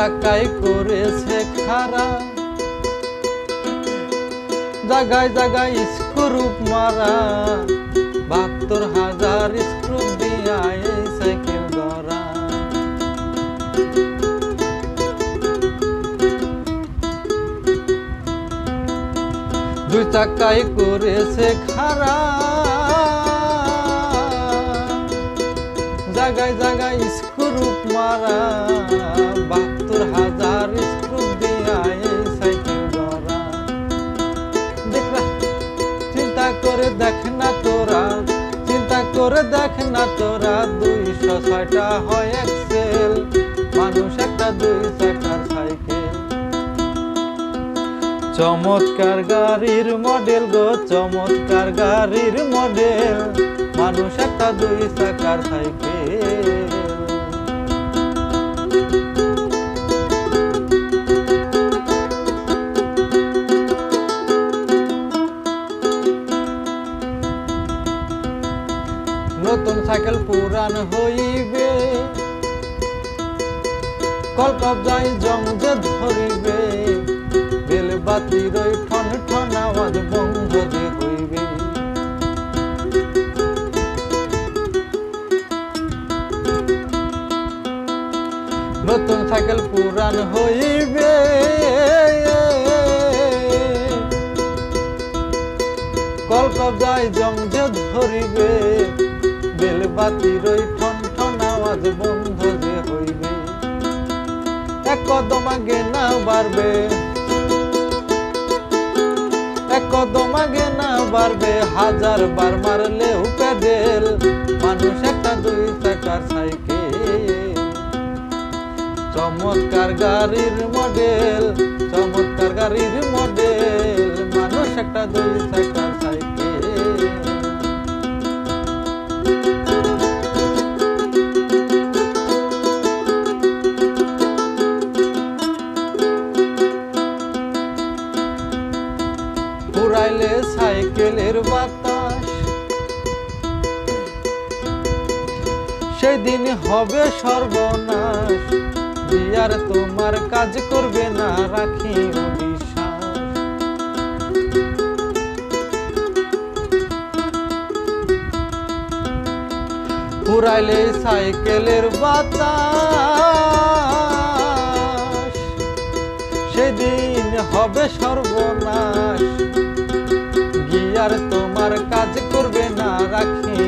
চাকাই করেছে খারা। জাগায় জাগায় স্ক্রুপ মারা। বাহাত্তর হাজার স্ক্রুপ দিয়া এই সাইকেল ধরা। দুই চাকাই করেছে খারা। জাগায় জাগায় স্ক্রুপ মারা, বাহাত্তর হাজার স্ক্রুপ দিয়া এই সাইকেল ধরা। দেখলা, চিন্তা করে দেখ না তোরা, চিন্তা করে দেখ না তোরা, দুইশো ছয়টা হয় এক্সেল মানুষ একটা দুই চাকার সাইকেল। চমৎকার গাড়ির মডেল গো, চমৎকার গাড়ির মডেল, মানুষ একটা দুই চাকার সাইকেল। পুরান হইবে। কলকপ যাই জং যে ধরিবে, বেল বাতি রই ঠন ঠন আওয়াজ বন্ধ যে হইবে। নতুন সাইকেল পুরান হইবে। কলকপ যাই জং যে ধরিবে বেল বাতি রই ঠন ঠন আওয়াজ বন্ধ যে হইবে। এক কদম আগে না বাড়বে। এক কদম আগে না বাড়বে, হাজার বার মারলেও প্যাডেল। মানুষ একটা, দুই চাকার সাইকেল। চমৎকার গাড়ির মডেল পুরাইলে সাইকেলের বাতাস। সেদিন হবে সর্বনাশ বিয়ার তোমার কাজ করবে না, রাখি পুরাইলে সাইকেলের বাতাস, সেদিন হবে সর্বনাশ। কাজ করবে না রাখি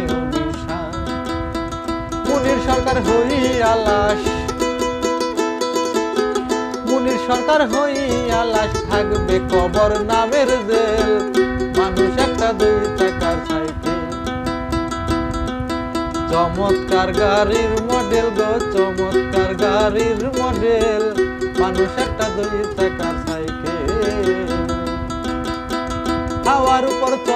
মুনির সরকার হই আলাস। মুনির সরকার হই আলাস, থাকবে কবর নামের জেল। মানুষ একটা দুই চাকার সাইকেল। চমৎকার গাড়ির মডেল গো, চমৎকার গাড়ির মডেল। মানুষ একটা দুই চাকার সাইকেল।